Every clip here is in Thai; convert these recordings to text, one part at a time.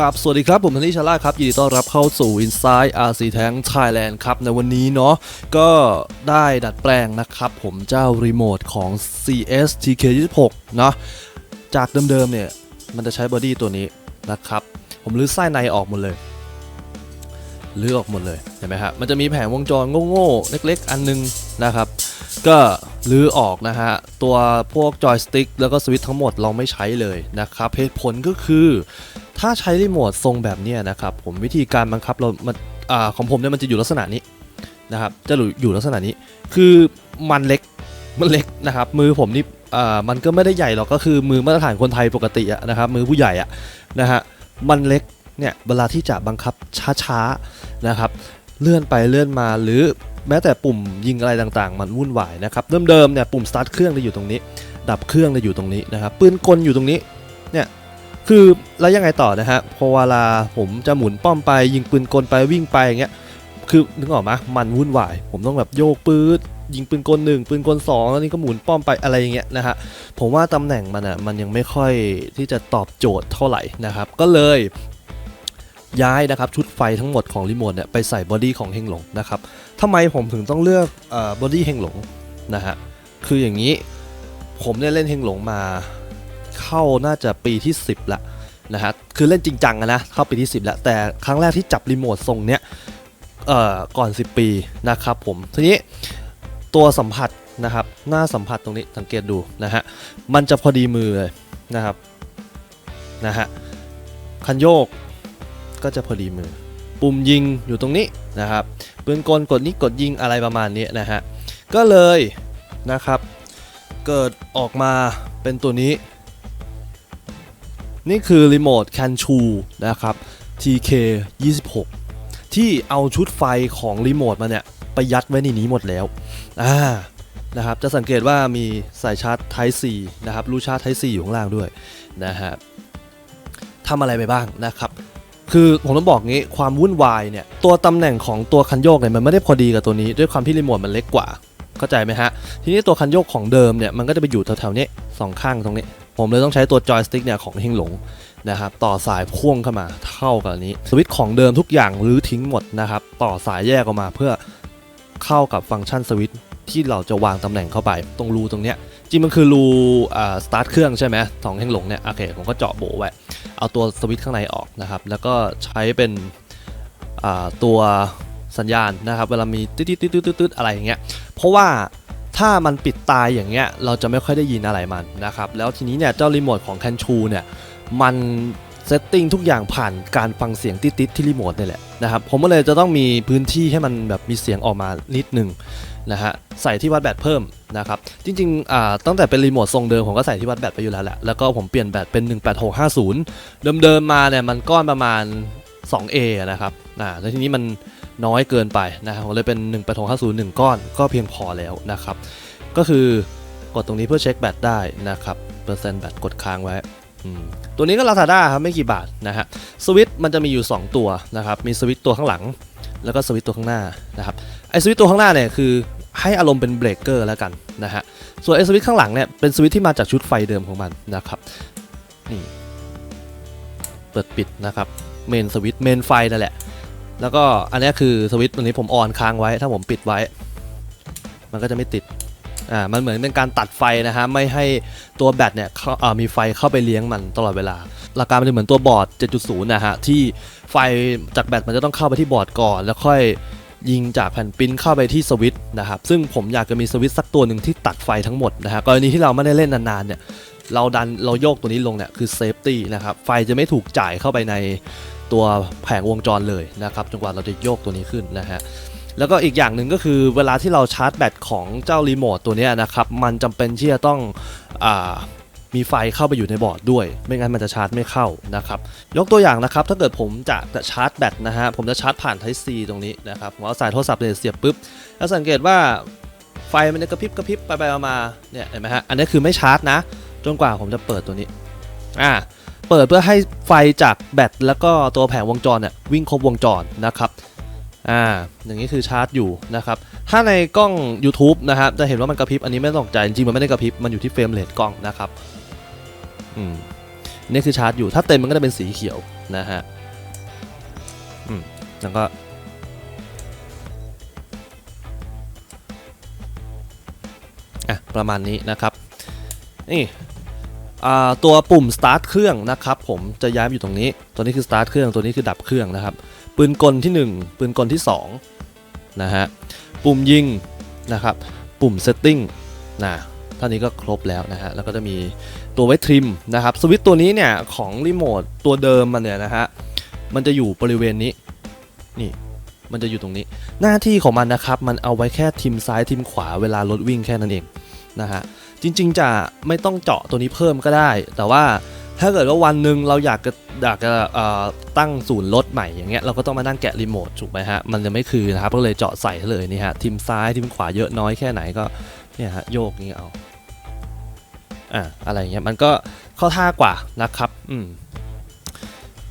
ครับสวัสดีครับ ผมธนิชาล่าครับ ยินดีต้อนรับเข้าสู่ Inside RC Tank Thailand ครับ ในวันนี้เนาะก็ได้ดัดแปลงนะครับผมเจ้ารีโมทของ CS TK26 เนาะจากเดิมๆเนี่ย มันจะใช้บอดี้ตัวนี้นะครับ ผมรื้อไส้ในออกหมดเลยรื้อออกหมดเลยเห็นไหมครับมันจะมีแผงวงจรโง่ๆเล็ก ๆ อันนึงนะครับ ก็รื้อออกนะฮะ ตัวพวกจอยสติ๊กแล้วก็สวิตทั้งหมดเราไม่ใช้เลยนะครับเหตุผลก็คือ ถ้าใช้รีโมททรงแบบนี้นะครับผมวิธีการบังคับเรามันอ่าของผมเนี่ยมันจะอยู่ลักษณะนี้นะครับจะอยู่ลักษณะนี้คือมันเล็กมันเล็กนะครับมือผมนี่อ่ามันก็ไม่ได้ใหญ่หรอกก็คือมือมาตรฐานคนไทยปกติอะนะครับมือผู้ใหญ่อะนะฮะมันเล็กเนี่ยเวลาที่จะบังคับช้าๆนะครับ เลื่อนไปเลื่อนมาหรือแม้แต่ปุ่มยิงอะไรต่างๆ มันวุ่นวายนะครับเดิมๆเนี่ยปุ่มสตาร์ทเครื่องจะอยู่ตรงนี้ ดับเครื่องจะอยู่ตรงนี้นะครับปืนกลอยู่ตรงนี้เนี่ยคือแล้วยังไงต่อนะฮะพอเวลาผมจะหมุนป้อมไป ยิงปืนกลไปวิ่งไปอย่างเงี้ยคือนึกออกไหมมันวุ่นวาย ผมต้องแบบโยกปืนยิงปืนกลหนึ่งปืนกลสองแล้วนี่ก็หมุนป้อมไปอะไรอย่างเงี้ยนะฮะผมว่าตำแหน่งมันอะมันยังไม่ค่อยที่จะตอบโจทย์เท่าไหร่นะครับ ก็เลย ย้ายนะครับชุดไฟทั้งหมดของรีโมทเนี่ยไปใส่บอดี้ของเฮงหลงนะครับทำไมผมถึงต้องเลือกบอดี้เฮงหลงนะฮะคืออย่างนี้ผมเนี่ยเล่นเฮงหลงมาเข้าน่าจะปีที่ 10ละนะฮะคือเล่นจริงจังอะนะเข้าปีที่ 10แล้วแต่ครั้งแรกที่จับรีโมททรงเนี้ยเอ่อก่อน 10 ปีนะครับผมทีนี้ตัวสัมผัสนะครับหน้าสัมผัสตรงนี้สังเกตดูนะฮะมันจะพอดีมือเลยนะครับนะฮะคันโยก ก็จะพอดีมือ ปุ่มยิงอยู่ตรงนี้นะครับปืนกลกดนี้กดยิงอะไรประมาณนี้นะฮะก็เลยนะครับเกิดออกมาเป็นตัวนี้ นี่คือรีโมทแคนชูนะครับ TK 26ที่เอาชุดไฟของรีโมทมาเนี่ยไปยัดไว้ในนี้หมดแล้วอ่านะครับจะสังเกตว่ามีสายชาร์จ Type C นะครับรูชาร์จ Type C อยู่ข้างล่างด้วยนะฮะทำอะไรไปบ้างนะครับ คือผมต้องบอกงี้ความวุ่นวายเนี่ยตัวตำแหน่งของตัวคันโยกเนี่ยมันไม่ได้พอดีกับตัวนี้ด้วยความที่รีโมทมันเล็กกว่าเข้าใจไหมฮะ ทีนี้ตัวคันโยกของเดิมเนี่ยมันก็จะไปอยู่แถวๆนี้สองข้างตรงนี้ ผมเลยต้องใช้ตัวจอยสติ๊กเนี่ยของเฮงหลงนะครับต่อสายพ่วงเข้ามาเท่ากับนี้ สวิตช์ของเดิมทุกอย่างรื้อทิ้งหมดนะครับต่อสายแยกออกมาเพื่อเข้ากับฟังก์ชันสวิตช์ที่เราจะวางตำแหน่งเข้าไปตรงรูตรงเนี้ย จริงมันคือรูอ่าสตาร์ทเครื่องใช่ไหมสองแห่งหลงเนี่ยโอเคผมก็เจาะโบไว้ เอาตัวสวิตช์ข้างในออกนะครับ แล้วก็ใช้เป็นตัวสัญญาณนะครับ เวลามีตืดตืดตืดตืดอะไรอย่างเงี้ย เพราะว่าถ้ามันปิดตายอย่างเงี้ยเราจะไม่ค่อยได้ยินอะไรมันนะครับ แล้วทีนี้เนี่ยเจ้ารีโมทของแคนชูเนี่ยมัน เซตติ้งทุกอย่างผ่านการฟังเสียงติดๆที่รีโมทนี่แหละนะครับผมก็เลยจะต้องมีพื้นที่ให้มันแบบมีเสียงออกมานิดนึงนะฮะใส่ที่วัดแบตเพิ่มนะครับจริงๆตั้งแต่เป็นรีโมททรงเดิมผมก็ใส่ที่วัดแบตไปอยู่แล้วแหละแล้วก็ผมเปลี่ยนแบตเป็น 18650 เดิมๆมาเนี่ยมันก้อนประมาณ 2A นะครับนะแล้วทีนี้มันน้อยเกินไปนะผมเลยเป็น 18650 1 ก้อนก็เพียงพอแล้วนะครับก็คือกดตรงนี้เพื่อเช็คแบตได้นะครับเปอร์เซ็นต์แบตกดค้างไว้ ตัวนี้ก็ Lazada ครับไม่กี่บาทนะฮะสวิตมันจะมีอยู่ 2 ตัวนะครับมีสวิตตัวข้างหลัง แล้วก็สวิตตัวข้างหน้านะครับไอสวิตตัวข้างหน้าเนี่ยคือให้อารมณ์เป็นเบรกเกอร์แล้วกันนะฮะส่วนไอสวิตข้างหลังเนี่ยเป็นสวิตที่มาจากชุดไฟเดิมของมันนะครับนี่เปิดปิดนะครับเมนสวิตเมนไฟนั่นแหละ แล้วก็อันนี้คือสวิตตัวนี้ผมออนค้างไว้ ถ้าผมปิดไว้ มันก็จะไม่ติด อ่ามันเหมือนเป็นการตัดไฟนะฮะไม่ให้ตัวแบตเนี่ยมีไฟเข้าไปเลี้ยงมันตลอดเวลาหลักการมันจะเหมือนตัวบอร์ด 7.0 นะฮะที่ไฟจากแบตมันจะต้องเข้าไปที่บอร์ดก่อน แล้วค่อยยิงจากแผ่นปริ้นเข้าไปที่สวิตช์นะครับซึ่งผมอยากจะมีสวิตช์สักตัวหนึ่งที่ตัดไฟทั้งหมดนะฮะกรณีที่เราไม่ได้เล่นนานๆเนี่ยเราดันเราโยกตัวนี้ลงเนี่ยคือเซฟตี้นะครับไฟจะไม่ถูกจ่ายเข้าไปในตัวแผงวงจรเลยนะครับจนกว่าเราจะโยกตัวนี้ขึ้นนะฮะ แล้วก็อีกอย่างหนึ่งก็คือเวลาที่เราชาร์จแบตของเจ้ารีโมทตัวนี้นะครับ มันจำเป็นที่จะต้องอมีไฟเข้าไปอยู่ในบอร์ดด้วย ไม่งั้นมันจะชาร์จไม่เข้านะครับ ยกตัวอย่างนะครับ ถ้าเกิดผมจะจะชาร์จแบตนะฮะ ผมจะชาร์จผ่าน Type C ตรงนี้นะครับ ผมเอาสายโทรศัพท์เนี่ยเสียบปุ๊บ แล้วสังเกตว่าไฟมันจะกระพริบกระพริบไปไปมาเนี่ยเห็นไหมฮะ อันนี้คือไม่ชาร์จนะ จนกว่าผมจะเปิดตัวนี้ อ่า เปิดเพื่อให้ไฟจากแบตแล้วก็ตัวแผงวงจรเนี่ยวิ่งครบวงจรนะครับ อ่าอย่างนี้คือชาร์จอยู่นะครับ ถ้าในกล้อง YouTube นะครับจะเห็นว่ามันกระพริบอันนี้ไม่ต้องใจจริงๆมันไม่ได้กระพริบมันอยู่ที่เฟรมเรทกล้องนะครับอืมนี่คือชาร์จอยู่ถ้าเต็มมันก็จะเป็นสีเขียวนะฮะอืมแล้วก็อะประมาณนี้นะครับนี่อ่าตัวปุ่ม start เครื่องนะครับผมจะย้ายอยู่ตรงนี้ ตัวนี้คือ start เครื่อง ตัวนี้คือดับเครื่องนะครับ ปืนกลที่ 1 ปืนกลที่ 2 นะฮะ ปุ่มยิงนะครับ ปุ่ม setting นะท่านี้ก็ครบแล้วนะฮะ แล้วก็จะมีตัวไว้ทริมนะครับ สวิตตัวนี้เนี่ย ของรีโมทตัวเดิมมันเนี่ยนะฮะ มันจะอยู่บริเวณนี้ นี่มันจะอยู่ตรงนี้ หน้าที่ของมันนะครับ มันเอาไว้แค่ทิมซ้ายทิมขวาเวลารถวิ่งแค่นั้นเองนะฮะ จริงๆจะไม่ต้องเจาะตัวนี้เพิ่มก็ได้ แต่ว่า ถ้าเกิดว่าวันหนึ่งเราอยากจะอยากจะตั้งศูนย์รถใหม่อย่างเงี้ยเราก็ต้องมานั่งแกะรีโมทถูกไหมฮะ มันจะไม่คือนะครับก็เลยเจาะใส่เลยนี่ฮะทิมซ้ายทิมขวาเยอะน้อยแค่ไหนก็เนี่ยฮะโยกนี้เอาอะอะไรเงี้ยมันก็เข้าท่ากว่านะครับอืม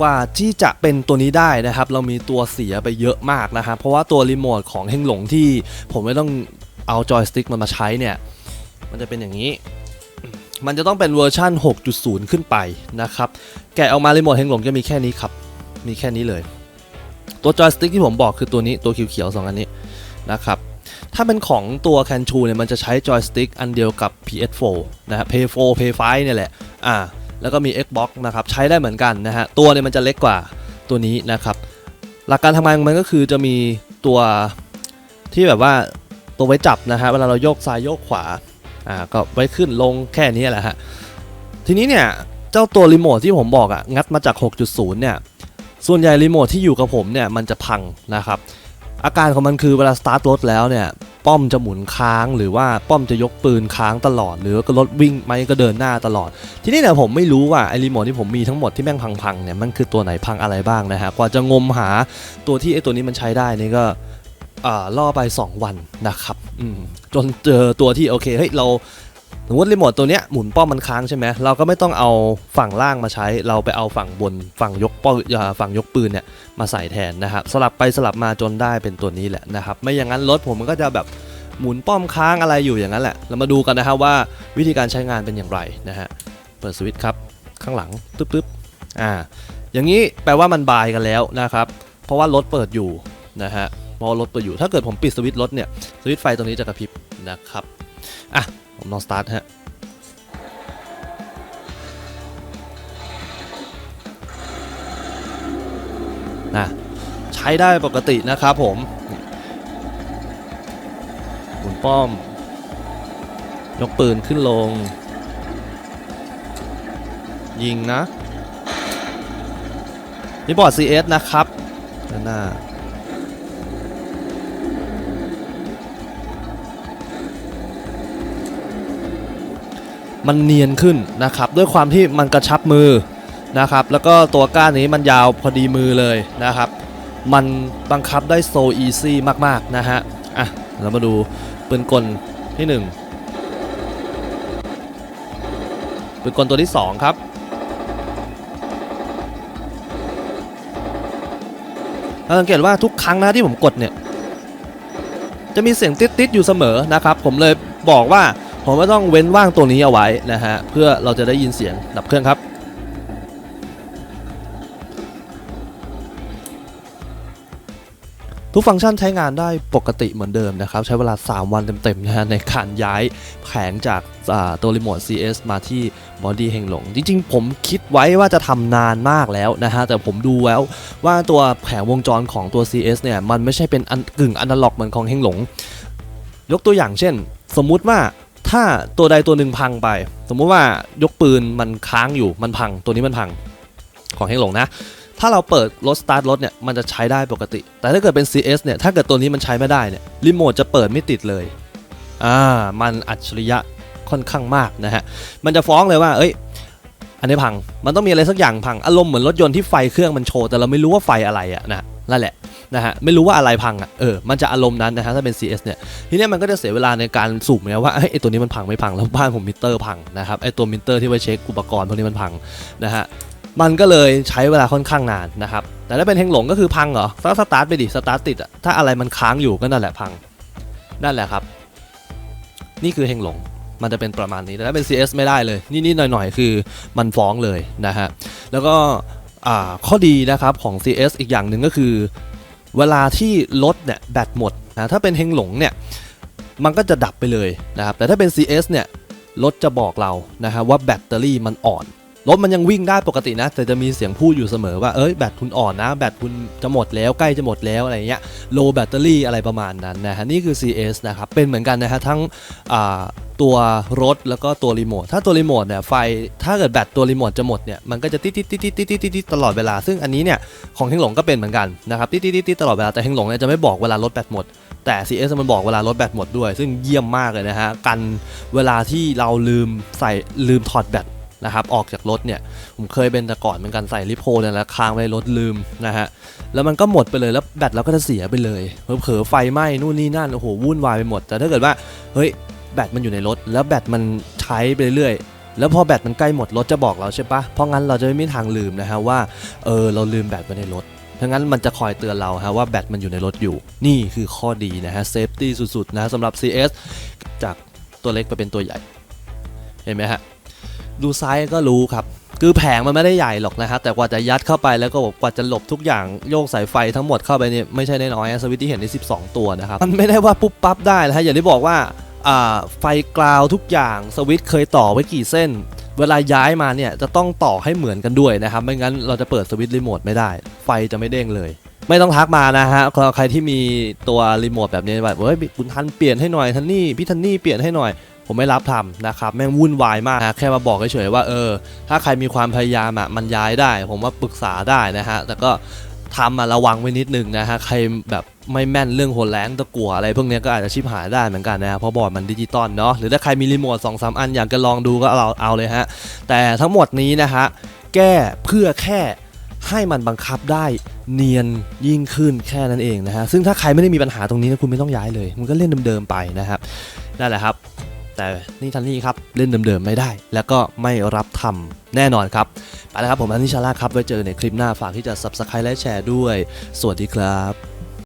กว่าที่จะเป็นตัวนี้ได้นะครับ เรามีตัวเสียไปเยอะมากนะครับเพราะว่าตัวรีโมทของเฮงหลงที่ผมไม่ต้องเอาจอยสติ๊กมันมาใช้เนี่ย มันจะเป็นอย่างนี้ มันจะต้องเป็นเวอร์ชัน6.0 ขึ้นไปนะครับ แกะออกมารีโมทเฮงหลงจะมีแค่นี้ครับ มีแค่นี้เลย ตัวจอยสติ๊กที่ผมบอกคือตัวนี้ตัวเขียวๆสองอันนี้นะครับถ้าเป็นของตัวแคนชูเนี่ยมันจะใช้จอยสติ๊กอันเดียวกับ PS4 นะฮะ Play 4 Play 5เนี่ยแหละ อ่า แล้วก็มี Xbox นะครับ ใช้ได้เหมือนกันนะฮะ ตัวเนี่ยมันจะเล็กกว่าตัวนี้นะครับ หลักการทำงานมันก็คือจะมีตัวที่แบบว่าตัวไว้จับนะฮะ เวลาเราโยกซ้ายโยกขวา อ่าก็ไว้ขึ้นลงแค่นี้แหละฮะทีนี้เนี่ยเจ้าตัวรีโมทที่ผมบอกอะงัดมาจาก 6.0 เนี่ยส่วนใหญ่รีโมทที่อยู่กับผมเนี่ยมันจะพังนะครับอาการของมันคือเวลาสตาร์ทรถแล้วเนี่ยป้อมจะหมุนค้างหรือว่าป้อมจะยกปืนค้างตลอด หรือก็รถวิ่งไม่ก็เดินหน้าตลอด ทีนี้เนี่ยผมไม่รู้ว่าไอรีโมทที่ผมมีทั้งหมดที่แม่งพังๆเนี่ยมันคือตัวไหนพังอะไรบ้างนะฮะกว่าจะงมหาตัวที่ไอตัวนี้มันใช้ได้นี่ก็ ล่อไป 2 วันนะครับอืมจนเจอตัวที่โอเคเฮ้ยเราสมมติรีโมทตัวเนี้ยหมุนป้อมมันค้างใช่ไหมเราก็ไม่ต้องเอาฝั่งล่างมาใช้ เราไปเอาฝั่งบนฝั่งยกป้อมอ่าฝั่งยกปืนเนี่ยมาใส่แทนนะครับสลับไปสลับมาจนได้เป็นตัวนี้แหละนะครับไม่อย่างนั้นรถผมมันก็จะแบบหมุนป้อมค้างอะไรอยู่อย่างนั้นแหละ เรามาดูกันนะครับว่าวิธีการใช้งานเป็นอย่างไรนะฮะเปิดสวิตช์ครับข้างหลังตึ๊บตึ๊บอ่าอย่างนี้แปลว่ามันบายกันแล้วนะครับเพราะว่ารถเปิดอยู่นะฮะ เพราะว่ารถเปิดอยู่ ถ้าเกิดผมปิดสวิตช์รถเนี่ยสวิตช์ไฟตรงนี้จะกระพริบนะครับอะผมลองสตาร์ทฮะนะใช้ได้ปกตินะครับผมหมุนป้อม ยกปืนขึ้นลง ยิงนะนี่บอร์ด CS นะครับด้านหน้า มันเนียนขึ้นนะครับด้วยความที่มันกระชับมือนะครับแล้วก็ตัวก้านนี้มันยาวพอดีมือเลยนะครับ มันบังคับได้โซอีซี่มากๆนะฮะอะเรามาดูปืนกลที่1ปืนกลตัวที่ 2 ครับเราสังเกตว่าทุกครั้งนะที่ผมกดเนี่ย จะมีเสียงติดๆอยู่เสมอนะครับ ผมเลยบอกว่า ผมก็ต้องเว้นว่างตัวนี้เอาไว้นะฮะเพื่อเราจะได้ยินเสียงดับเครื่องครับ ทุกฟังก์ชันใช้งานได้ปกติเหมือนเดิมนะครับ ใช้เวลา 3 วันเต็มๆนะฮะในการย้ายแผงจากาตัวรีโมท CS มาที่บอดี้เฮงหลง จริงๆ ผมคิดไว้ว่าจะทำนานมากแล้วนะฮะ แต่ผมดูแล้วว่าตัวแผงวงจรของตัว CS เนี่ย มันไม่ใช่เป็นอันกึ่งอนาล็อกเหมือนของเฮงหลง ยกตัวอย่างเช่น สมมุติว่า ถ้าตัวใดตัวหนึ่งพังไป สมมุติว่ายกปืนมันค้างอยู่มันพังตัวนี้มันพังของเฮงหลงนะ ถ้าเราเปิดรถสตาร์ทรถเนี่ยมันจะใช้ได้ปกติ แต่ถ้าเกิดเป็น CS เนี่ยถ้าเกิดตัวนี้มันใช้ไม่ได้เนี่ยรีโมทจะเปิดไม่ติดเลยอ่ามันอัจฉริยะค่อนข้างมากนะฮะมันจะฟ้องเลยว่าเอ้ยอันนี้พังมันต้องมีอะไรสักอย่างพังอารมณ์เหมือนรถยนต์ที่ไฟเครื่องมันโชว์แต่เราไม่รู้ว่าไฟอะไรอะนะ นั่นแหละนะฮะไม่รู้ว่าอะไรพังอะเออมันจะอารมณ์นั้นนะฮะถ้าเป็น CS เนี่ยทีนี้มันก็จะเสียเวลาในการสุ่มไงว่าเอ้ยไอตัวนี้มันพังไม่พังแล้วบ้านผมมิเตอร์พังนะครับไอตัวมิเตอร์ที่ไว้เช็คอุปกรณ์พวกนี้มันพังนะฮะมันก็เลยใช้เวลาค่อนข้างนานนะครับแต่ถ้าเป็นเฮงหลงก็คือพังเหรอก็สตาร์ทไปดิสตาร์ทติดอะถ้าอะไรมันค้างอยู่ก็นั่นแหละพังนั่นแหละครับ นี่คือเฮงหลงมันจะเป็นประมาณนี้แต่ถ้าเป็น CS ไม่ได้เลยนี่ๆหน่อยๆ คือมันฟ้องเลยนะฮะแล้วก็ ข้อดีนะครับของ CS อีกอย่างหนึ่งก็คือ เวลาที่รถเนี่ยแบตหมดนะถ้าเป็นเฮงหลงเนี่ยมันก็จะดับไปเลยนะครับแต่ถ้าเป็น CS เนี่ยรถจะบอกเรานะฮะว่าแบตเตอรี่มันอ่อนรถมันยังวิ่งได้ปกตินะ แต่จะมีเสียงพูดอยู่เสมอว่าเอ้ยแบตคุณอ่อนนะ แบตคุณจะหมดแล้วใกล้จะหมดแล้วอะไรเงี้ย low battery อะไรประมาณนั้นนะฮะนี่คือ CS นะครับเป็นเหมือนกันนะฮะทั้งอ่า ตัวรถแล้วก็ตัวรีโมท ถ้าตัวรีโมทเนี่ยไฟ ถ้าเกิดแบตตัวรีโมทจะหมดเนี่ย มันก็จะติดติดติดติดติดติดติดตลอดเวลา ซึ่งอันนี้เนี่ยของเฮงหลงก็เป็นเหมือนกันนะครับ ติดติดติดติดตลอดเวลา แต่เฮงหลงเนี่ยจะไม่บอกเวลารถแบตหมด แต่ CS มันบอกเวลารถแบตหมดด้วย ซึ่งเยี่ยมมากเลยนะฮะ กันเวลาที่เราลืมใส่ลืมถอดแบตนะครับ ออกจากรถเนี่ย ผมเคยเป็นแต่ก่อนเหมือนกันใส่ลิโพเนี่ยแล้วค้างไว้รถลืมนะฮะ แล้วมันก็หมดไปเลย แล้วแบตเราก็จะเสียไปเลย เผลอไฟไหม้นู่นนี่นั่น โอ้โห วุ่นวายไปหมด แต่ถ้าเกิดว่า เฮ้ย แบตมันอยู่ในรถ แล้วแบตมันใช้ไปเรื่อยๆแล้วพอแบตมันใกล้หมดรถจะบอกเราใช่ปะเพราะงั้นเราจะไม่มีทางลืมนะฮะว่าเออเราลืมแบตไว้ในรถทั้งนั้นมันจะคอยเตือนเราฮะว่าแบตมันอยู่ในรถอยู่ นี่คือข้อดีนะฮะเซฟตี้สุดๆนะฮะสำหรับ CS จากตัวเล็กไปเป็นตัวใหญ่ เห็นไหมฮะ ดูไซส์ก็รู้ครับ คือแผงมันไม่ได้ใหญ่หรอกนะครับแต่กว่าจะยัดเข้าไปแล้วก็กว่าจะหลบทุกอย่างโยกสายไฟทั้งหมดเข้าไปเนี่ยไม่ใช่น้อยๆสวิตที่เห็นใน12 ตัวนะครับมันไม่ได้ว่าปุ๊บปั๊บได้นะฮะอย่างที่บอกว่า ไฟกราวทุกอย่างสวิตช์เคยต่อไว้กี่เส้น เวลาย้ายมาเนี่ยจะต้องต่อให้เหมือนกันด้วยนะครับ ไม่งั้นเราจะเปิดสวิตช์รีโมทไม่ได้ ไฟจะไม่เด้งเลย ไม่ต้องทักมานะฮะใครที่มีตัวรีโมทแบบนี้แบบเฮ้ยคุณทันเปลี่ยนให้หน่อยทันนี่พี่ทันนี่เปลี่ยนให้หน่อยผมไม่รับทำนะครับแม่งวุ่นวายมากนะแค่มาบอกเฉยๆว่าเออถ้าใครมีความพยายามอะมันย้ายได้ ผมว่าปรึกษาได้นะฮะแต่ก็ ทำมาระวังไว้นิดนึงนะฮะใครแบบไม่แม่นเรื่องโหนแรงตะกั่วอะไรพวกนี้ก็อาจจะชิบหายได้เหมือนกันนะฮะเพราะบอร์ดมันดิจิตอลเนาะหรือถ้าใครมีรีโมทสองสามอันอยากจะลองดูก็เอาเอาเลยฮะ แต่ทั้งหมดนี้นะฮะแก้เพื่อแค่ให้มันบังคับได้เนียนยิ่งขึ้นแค่นั้นเองนะฮะซึ่งถ้าใครไม่ได้มีปัญหาตรงนี้นะคุณไม่ต้องย้ายเลย มันก็เล่นเดิมๆไปนะครับนั่นแหละครับ แต่นี่ทันนี่ครับเล่นเดิมๆไม่ได้ แล้วก็ไม่รับทำแน่นอนครับไปแล้วครับผมอันนี้ชาล่าครับไว้เจอในคลิปหน้าฝากที่จะ subscribe และแชร์ด้วย สวัสดีครับ